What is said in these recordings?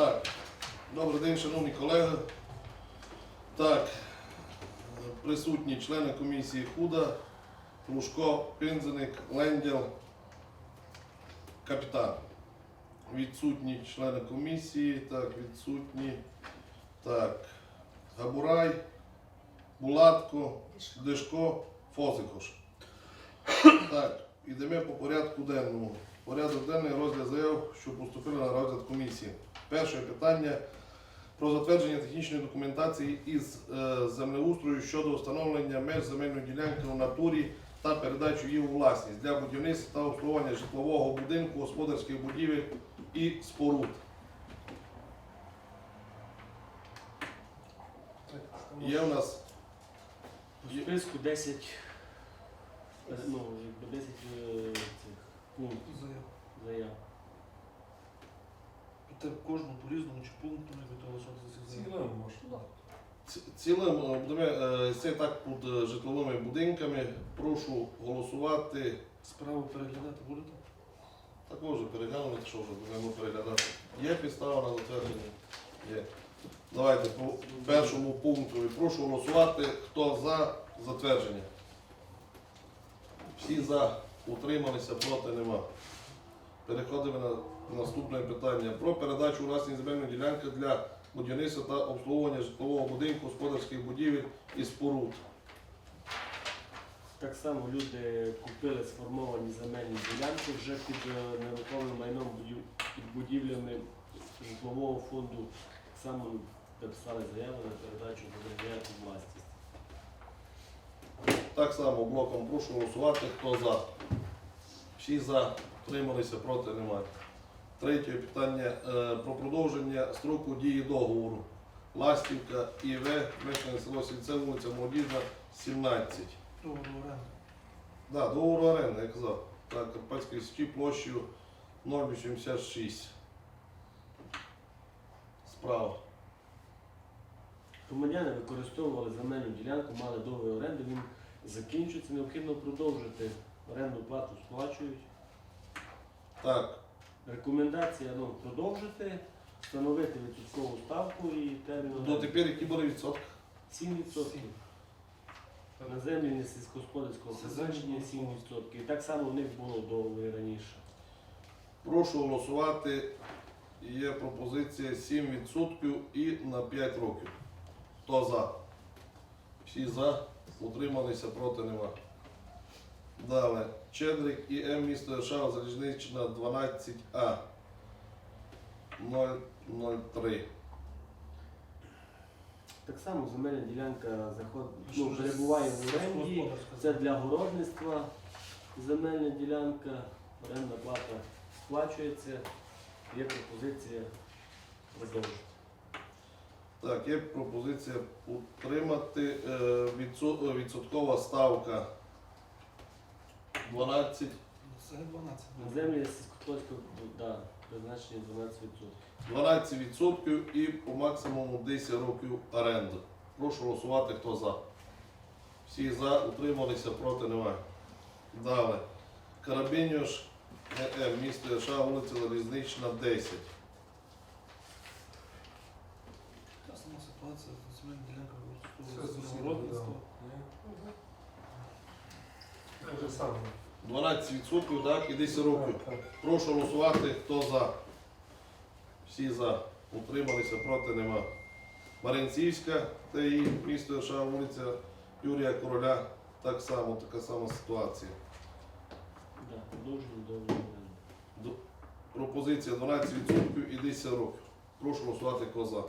Так, добрий день, шановні колеги. Так, присутні члени комісії ХУДА, Лужко, Пинзеник, Лендял, капітан. Відсутні члени комісії, так, відсутні. Так, Габурай, Булатко, Дишко, Фозикош. Так, ідемо по порядку денному. Порядок денний розгляд заяв, що поступили на розгляд комісії. Перше питання про затвердження технічної документації із е, землеустрою щодо встановлення меж земельної ділянки у натурі та передачу її у власність для будівництва та обслуговування житлового будинку, господарських будівель і споруд. Є в нас У списку 10, е, ну, 10 е, цих пунктів Заяв. Кожному по-різному чи пункту не готова за цих заяв. ці- цілим е, будемо е, це так під е, житловими будинками. Прошу голосувати. Справу переглядати будете? Також переглянули, що вже будемо переглядати. Є підстава на затвердження? Є. Давайте по першому пункту. Прошу голосувати. Хто за затвердження? Всі за. Утрималися, проти нема. Переходимо на наступне питання. Про передачу власної земельної ділянки для будівництва та обслуговування житлового будинку, господарських будівель і споруд. Так само люди купили сформовані земельні ділянки вже під е, нерухомим майном під будівлями житлового фонду. Так само написали заяву на передачу земельної власність. Так само блоком прошу голосувати. Хто за? Всі за. Утрималися, проти немає. Третє питання е, про продовження строку дії договору. Ластівка ІВ, мешканець село Сільце, вулиця Молодіжна, 17. Договору оренди. Да, договор оренди, я казав. Так, Карпатської січі площею 0,86. Справа. Громадяни використовували земельну ділянку, мали договір оренди, він закінчується, необхідно продовжити. Оренду плату сплачують. Так, Рекомендація ну, продовжити, встановити відсоткову ставку і термін оренди. дотепер які були відсотки? 7%. На землі не сільськогосподарського призначення 7%. І так само в них було договір раніше. Прошу голосувати. Є пропозиція 7% і на 5 років. Хто за? Всі за. Утрималися, проти нема. Далі. Чедрик і М місто Варшава, Залізнична 12А. 003. Так само земельна ділянка заход... Що ну, перебуває в оренді. Це для городництва земельна ділянка, орендна плата сплачується. Є пропозиція продовжити. Так, є пропозиція утримати е, відсо- е, відсоткова ставка 12. Це 12. На землі сільськогосподарського да, призначення 12%. 12% і по максимуму 10 років оренди. Прошу голосувати, хто за. Всі за, утрималися, проти немає. Далі. Карабінюш, ЕМ, місто Яша, вулиця Залізнична, 10. Та сама ситуація, ділянка Все Те же саме. 12% так, і 10 років. Прошу голосувати, хто за. Всі за. Утрималися, проти нема. Маринцівська, це і місто Яша, вулиця Юрія Короля, так само, така сама ситуація. Да, оренди. До- Пропозиція 12% і 10 років. Прошу голосувати хто за.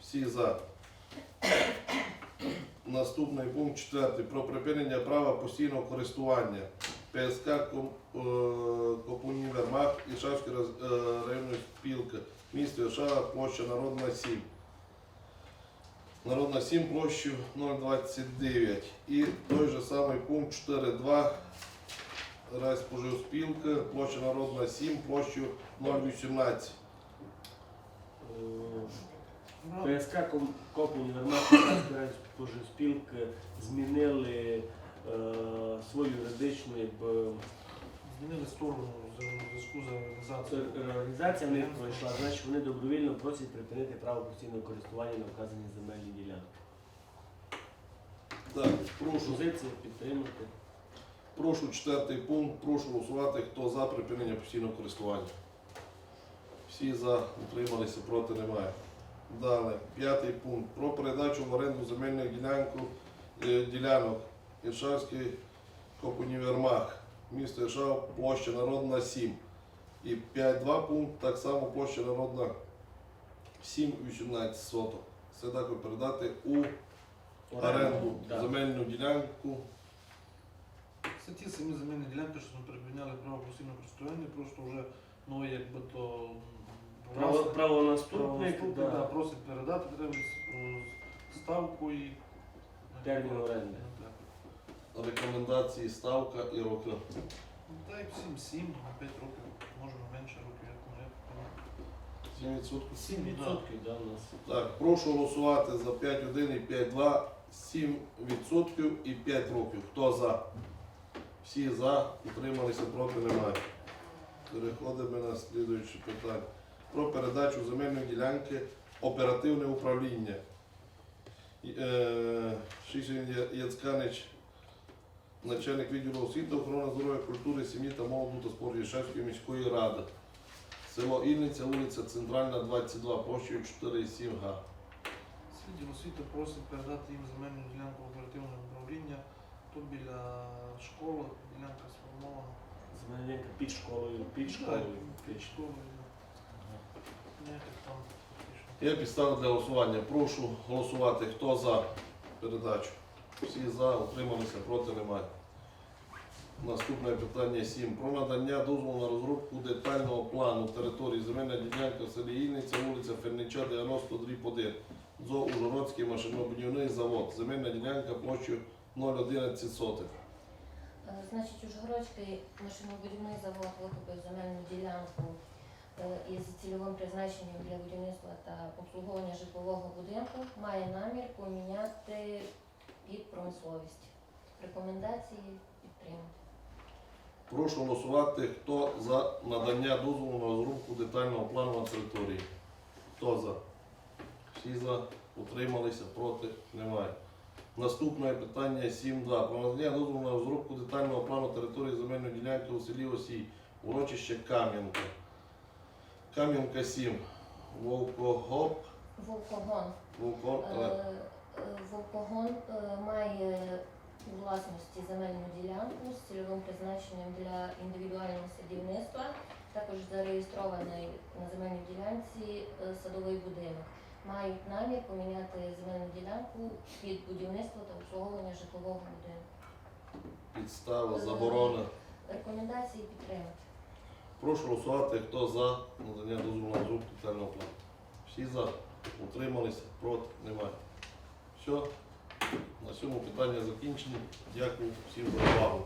Всі за. Наступний пункт четвертий. Про припинення права постійного користування. ПСК е, Копунівермах і Шавська районної спілки. Місто Яша, площа Народна 7. Народна 7 площу 029. І той же самий пункт 4.2 Райспоживспілка, площа Народна 7, площу 018. Е, ПСК Ком- Коп Універмаг спілки змінили е, свою юридичну якби, Змінили сторону в зв'язку з організацією. реорганізація в них пройшла, значить вони добровільно просять припинити право постійного користування на вказані земельні ділянки. Так, прошу, Пропозиція підтримати. прошу четвертий пункт, прошу голосувати, хто за припинення постійного користування. Всі за, утрималися, проти немає. Далі, п'ятий пункт. Про передачу в оренду земельних е, ділянок Іршавський Копунівермах, місто Іршав, площа Народна 7. І 5.2 пункт, так само площа Народна 7,18 соток. Це також передати у оренду Да. земельну ділянку. Це ті самі земельні ділянки, що ми припиняли право постійного користування, просто вже ну якби то Право, власник- правонаступник, правонаступник, да, да. просить передати, треба ставку і Термін оренди. Так. Рекомендації, ставка і роки. Ну, Та як 7-7, на 5 років, може менше років, як ну, як. 7%. 7% да, у нас. Так, прошу голосувати за 5.1 і 5.2, 7% і 5 років. Хто за? Всі за, утрималися, проти немає. Переходимо на слідуюче питання. Про передачу земельної ділянки оперативне управління. Е, Шишин Яцканич, начальник відділу освіти, охорони здоров'я, культури, сім'ї та молоду та спорту Єшевської міської ради. Село Ільниця, вулиця Центральна, 22, площею 4,7 га. Слідів освіти просить передати їм земельну ділянку оперативного управління. Тут біля школи ділянка сформована. Земельна ділянка під школою, під школою. Під школою. Я підставив для голосування. Прошу голосувати. Хто за передачу? Всі за, утрималися, проти немає. Наступне питання 7. Про надання дозволу на розробку детального плану території земельна ділянка в селі Ільниця, вулиця Фернича, 90, дріб 1. ЗО Ужгородський машинобудівний завод. Земельна ділянка площею 0,11 сотих. Е, Значить, Ужгородський машинобудівний завод викупив земельну ділянку із цільовим призначенням для будівництва та обслуговування житлового будинку. Має намір поміняти під промисловість. Рекомендації підтримати. Прошу голосувати, хто за надання дозволу на розробку детального плану на території. Хто за? Всі за, утрималися, проти, немає. Наступне питання 7.2. Про надання дозволу на розробку детального плану території земельної ділянки у селі Осій, урочище Кам'янка. Кам'янка 7. Вовкогоп, Волкогон. Е, е, Волкогон е, має у власності земельну ділянку з цільовим призначенням для індивідуального садівництва. Також зареєстрований на земельній ділянці е, садовий будинок. Мають намір поміняти земельну ділянку під будівництво та обслуговування житлового будинку. підстава, заборона. Рекомендації підтримати. Прошу голосувати, хто за надання дозволу на розробку детального плану. Всі за, утрималися, проти, немає. Все, на цьому питання закінчені. Дякую всім за увагу.